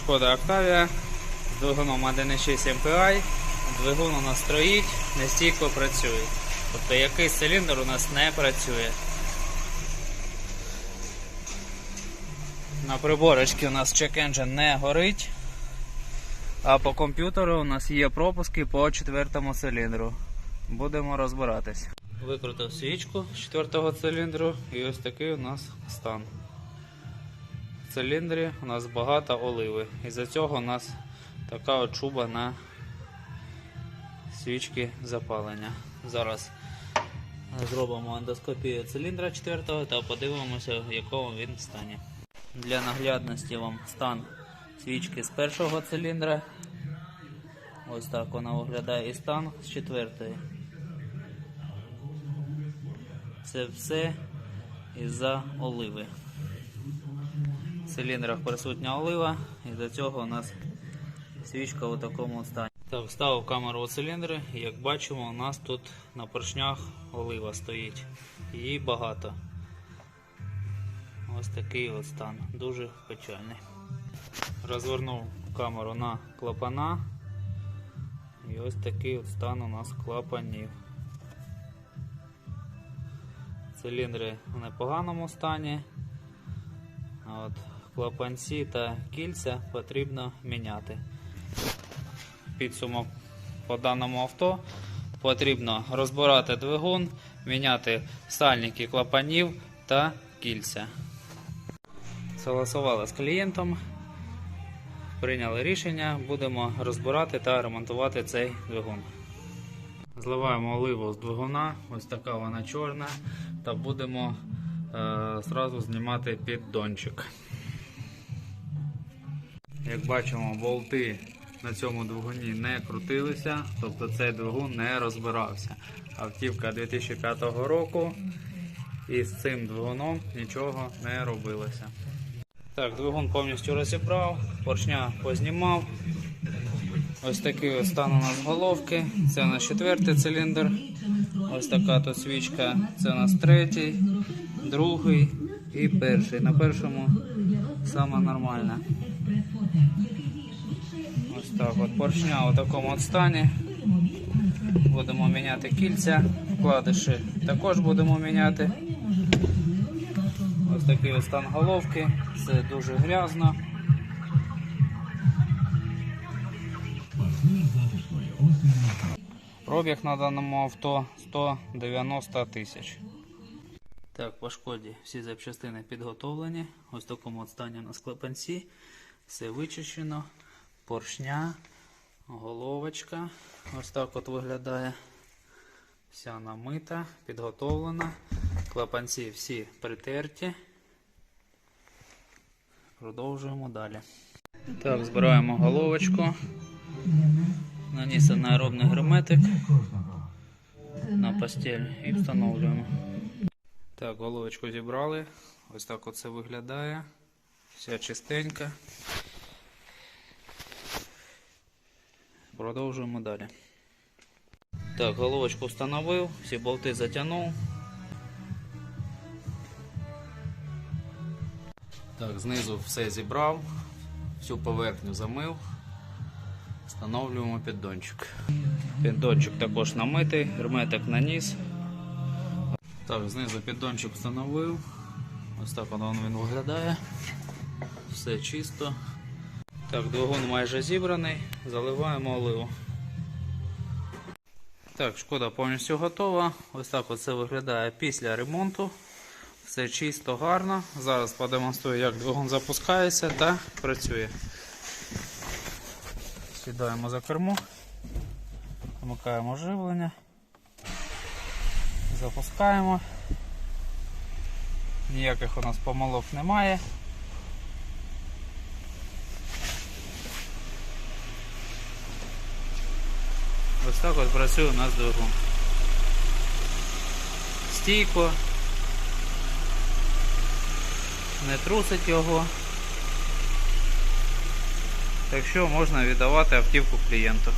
Шкода Octavia з двигуном 1.6 MPI. Двигун у нас стоїть, нестійко працює. Тобто якийсь циліндр у нас не працює. На приборочці у нас check engine не горить. А по комп'ютеру у нас є пропуски по четвертому циліндру. Будемо розбиратись. Викрутив свічку з четвертого циліндру і ось такий у нас стан. Циліндрі у нас багато оливи. Із-за цього у нас така от шуба на свічки запалення. Зараз зробимо ендоскопію циліндра четвертого та подивимося, в якому він стані. Для наглядності вам стан свічки з першого циліндра. Ось так вона виглядає і стан з четвертої. Це все із-за оливи. Циліндрах присутня олива, і до цього у нас свічка у такому стані. Так, вставив камеру у циліндри, і як бачимо, у нас тут на поршнях олива стоїть. Її багато. Ось такий от стан. Дуже печальний. Розвернув камеру на клапана. І ось такий от стан у нас клапанів. Циліндри в непоганому стані. От клапанці та кільця потрібно міняти. Підсумок по даному авто потрібно розбирати двигун, міняти сальники клапанів та кільця. Согласували з клієнтом, прийняли рішення, будемо розбирати та ремонтувати цей двигун. Зливаємо оливу з двигуна, ось така вона чорна, та будемо е, зразу знімати піддончик. Як бачимо, болти на цьому двигуні не крутилися, тобто цей двигун не розбирався. Автівка 2005 року і з цим двигуном нічого не робилося. Так, двигун повністю розібрав, поршня познімав. Ось такий стан у нас головки. Це у нас четвертий циліндр. Ось така тут свічка. Це у нас третій, другий і перший. На першому саме нормальне. Ось так от поршня у такому от стані. Будемо міняти кільця, вкладиші також будемо міняти. Ось такий ось стан головки. Це дуже грязно. Пробіг на даному авто 190 тисяч. Так, по шкоді всі запчастини підготовлені. Ось в такому от стані на склепанці. Все вичищено. Поршня, головочка. Ось так от виглядає. Вся намита, підготовлена. Клапанці всі притерті. Продовжуємо далі. Так, збираємо головочку. Нанесено аеробний герметик на постель і встановлюємо. Так, головочку зібрали. Ось так оце виглядає. Вся чистенька. Продовжуємо далі. Так, головочку встановив, всі болти затягнув. Так, знизу все зібрав, всю поверхню замив. Встановлюємо піддончик. Піддончик також намитий, герметик наніс. Так, знизу піддончик встановив. Ось так воно він виглядає. Все чисто. Так, двигун майже зібраний. Заливаємо оливу. Так, шкода повністю готова. Ось так оце виглядає після ремонту. Все чисто, гарно. Зараз продемонструю, як двигун запускається та працює. Сідаємо за кермо, вмикаємо живлення, запускаємо. Ніяких у нас помилок немає. Ось так от працює у нас двигун. Стійко, не трусить його. Так що можна віддавати автівку клієнту.